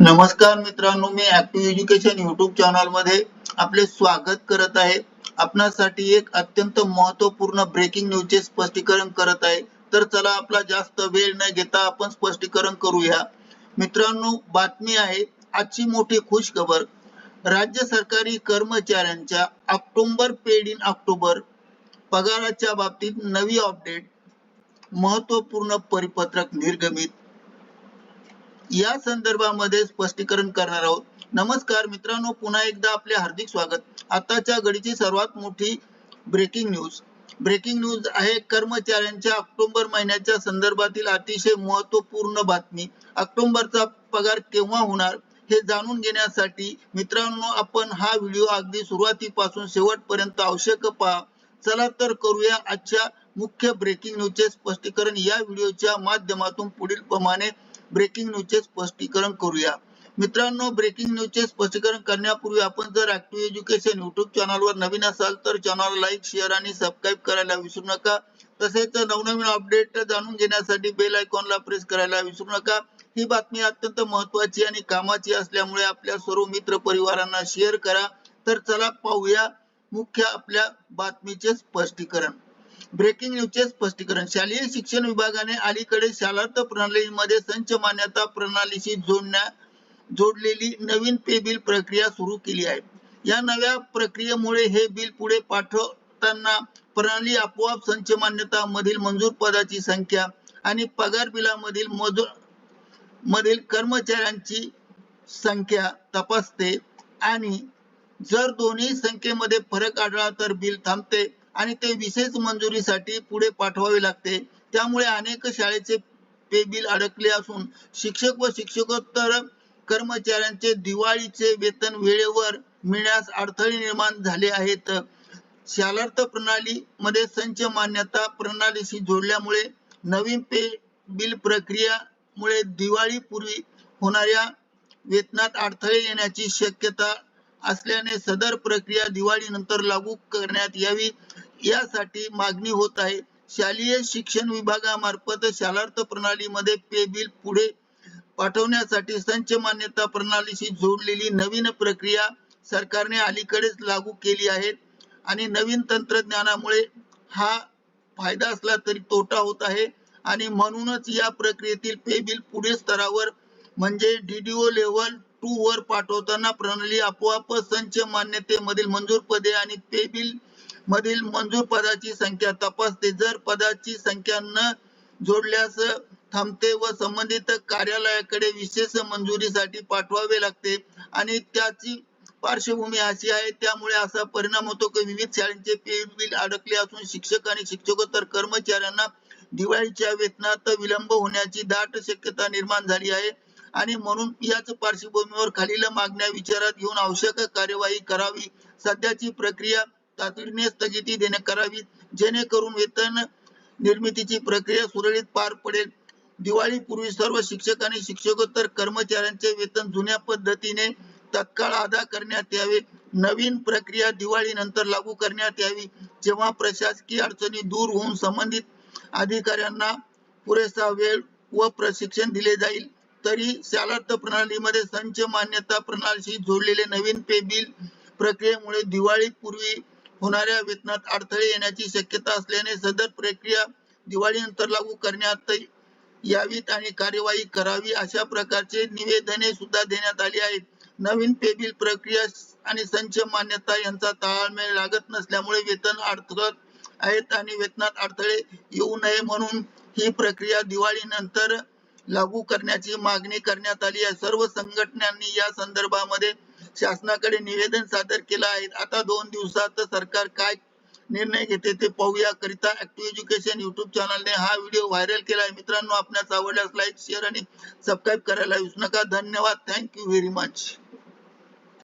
नमस्कार मित्रांनो मी ऍक्टिव्ह एज्युकेशन युट्यूब चॅनलमध्ये आपले स्वागत करत आहे. आपणासाठी एक अत्यंत महत्त्वपूर्ण ब्रेकिंग न्यूज चे स्पष्टीकरण करत आहे. तर चला आपला जास्त वेळ न घेता आपण स्पष्टीकरण करूया. मित्रांनो बातमी आहे आजची मोठी खुश खबर राज्य सरकारी कर्मचाऱ्यांच्या ऑक्टोबर पेड इन ऑक्टोबर पगाराच्या बाबतीत नवी अपडेट महत्त्वपूर्ण परिपत्रक निर्गमित. या संदर्भामध्ये स्पष्टीकरण करणार आहोत. नमस्कार मित्रांनो पुन्हा एकदा आपले हार्दिक स्वागत. आताच्या घडीची सर्वात मोठी ब्रेकिंग न्यूज ब्रेकिंग न्यूज आहे कर्मचाऱ्यांच्या ऑक्टोबर महिन्याच्या संदर्भातील अतिशय महत्त्वपूर्ण बातमी. ऑक्टोबरचा पगार केव्हा होणार हे जाणून घेण्यासाठी मित्रांनो आपण हा व्हिडिओ अगदी सुरुवातीपासून शेवटपर्यंत आवश्यक पहा. चला तर करूया आजच्या मुख्य ब्रेकिंग न्यूजचे स्पष्टीकरण. या व्हिडिओच्या माध्यमातून पुढील प्रमाणे ब्रेकिंग न्यूजचे स्पष्टीकरण करूया. मित्रांनो ब्रेकिंग न्यूजचे स्पष्टीकरण करण्यापूर्वी आपण जर ऍक्टिव्ह एज्युकेशन युट्यूब चॅनलवर नवीन असाल तर चॅनल लाईक शेअर आणि सबस्क्राईब करायला विसरू नका. तसेच नवनवीन अपडेट जाणून घेण्यासाठी बेल आयकॉनला प्रेस करायला विसरू नका. ही बातमी अत्यंत महत्वाची आणि कामाची असल्यामुळे आपल्या सर्व मित्र परिवारांना शेअर करा. तर चला पाहूया मुख्य आपल्या बातमीचे स्पष्टीकरण. ब्रेकिंग न्यूजचे स्पष्टीकरण. शालेय शिक्षण विभागाने अलीकडे शालार्थ प्रणालीमध्ये संच मान्यता प्रणालीशी जोडण्या जोडलेली नवीन पे बिल प्रक्रिया सुरू केली आहे. या नव्या प्रक्रियेमुळे हे बिल पुढे पाठवताना प्रणाली आपोआप संच मान्यता मधील मंजूर पदाची संख्या आणि पगार बिलामधील मजूर मधील कर्मचाऱ्यांची संख्या तपासते आणि जर दोन्ही संख्येमध्ये फरक आढळला तर बिल थांबते. आणि ते विशेष मंजुरीसाठी पुढे पाठवावे लागते. त्यामुळे अनेक शाळेचे पे बिल अडकले असून शिक्षक व शिक्षकोत्तर कर्मचाऱ्यांचे दिवाळीचे वेतन वेळेवर मिळण्यास अडथळे निर्माण झाले आहेत. शालार्थ प्रणाली मध्ये संच मान्यता प्रणालीशी जोडल्यामुळे नवीन पे बिल प्रक्रियामुळे दिवाळी पूर्वी होणाऱ्या वेतनात अडथळे येण्याची शक्यता असल्याने सदर प्रक्रिया दिवाळीनंतर लागू करण्यात यावी यासाठी मागणी होत आहे. शालेय शिक्षण विभागामार्फत शालार्थ प्रणालीमध्ये पे बिल पुढे पाठवण्यासाठी संच मान्यता प्रणालीशी जोडलेली नवीन प्रक्रिया सरकारने अलीकडेच लागू केली आहे आणि नवीन तंत्रज्ञानामुळे हा फायदा असला तरी तोटा होत आहे आणि म्हणूनच या प्रक्रियेतील पे बिल पुढील स्तरावर म्हणजे डीडीओ लेवल टू वर पाठवताना प्रणाली आपोआप संच मान्यतेमधील मंजूर पदे आणि पे बिल मधील मंजूर पदाची संख्या तपासते. जर पदाची संख्या न जोडल्यास थांबते व संबंधित कार्यालयाकडे विशेष मंजुरीसाठी पाठवावे लागते आणि त्याची पार्श्वभूमी अशी आहे. त्यामुळे असा परिणाम होतो की विविध शाळांचे पे बिल अडकले असून शिक्षक आणि शिक्षकोत्तर कर्मचाऱ्यांना दिवाळीच्या वेतनात विलंब होण्याची दाट शक्यता निर्माण झाली आहे. आणि म्हणून याच पार्श्वभूमीवर खालील मागण्या विचारात घेऊन आवश्यक कार्यवाही करावी. सध्याची प्रक्रिया तातडीने स्थगिती देणे करावी. जेणेकरून वेतन निर्मितीची प्रक्रिया सुरळीत पार पडेल. दिवाळी पूर्वी सर्व शिक्षक आणि शिक्षकोत्तर कर्मचाऱ्यांचे वेतन जुन्या पद्धतीने तत्काळ अदा करण्यात यावे. नवीन प्रक्रिया दिवाळीनंतर लागू करण्यात यावी. जेव्हा प्रशासकीय अडचणी दूर होऊन संबंधित अधिकाऱ्यांना पुरेसा वेळ व प्रशिक्षण दिले जाईल तरी शालार्थ प्रणालीमध्ये संच मान्यता प्रणालीशी जोडलेले नवीन पे बिल प्रक्रियेमुळे दिवाळी पूर्वी होणाऱ्या वेतनात अडथळे येण्याची शक्यता असल्याने सदर प्रक्रिया दिवाळीनंतर लागू करण्यात यावीत आणि कार्यवाही करावी अशा प्रकारचे निवेदने सुद्धा देण्यात आली आहेत. नवीन पे बिल प्रक्रिया आणि संच मान्यता यांचा ताळमेळ लागत नसल्यामुळे वेतन अडथळत आहेत आणि वेतनात अडथळे येऊ नये म्हणून ही प्रक्रिया दिवाळीनंतर लागू करण्याची मागणी करण्यात आली आहे. सर्व संघटनांनी या संदर्भामध्ये शासनाकडे निवेदन सादर केलं आहे. आता दोन दिवसात सरकार काय निर्णय घेते ते पाहूया. करिता ऍक्टिव्ह एज्युकेशन युट्यूब चॅनलने हा व्हिडिओ व्हायरल केला आहे मित्रांनो आपल्यास आवडल्यास लाईक शेअर आणि सबस्क्राईब करायला विसरू नका. धन्यवाद. Thank you very much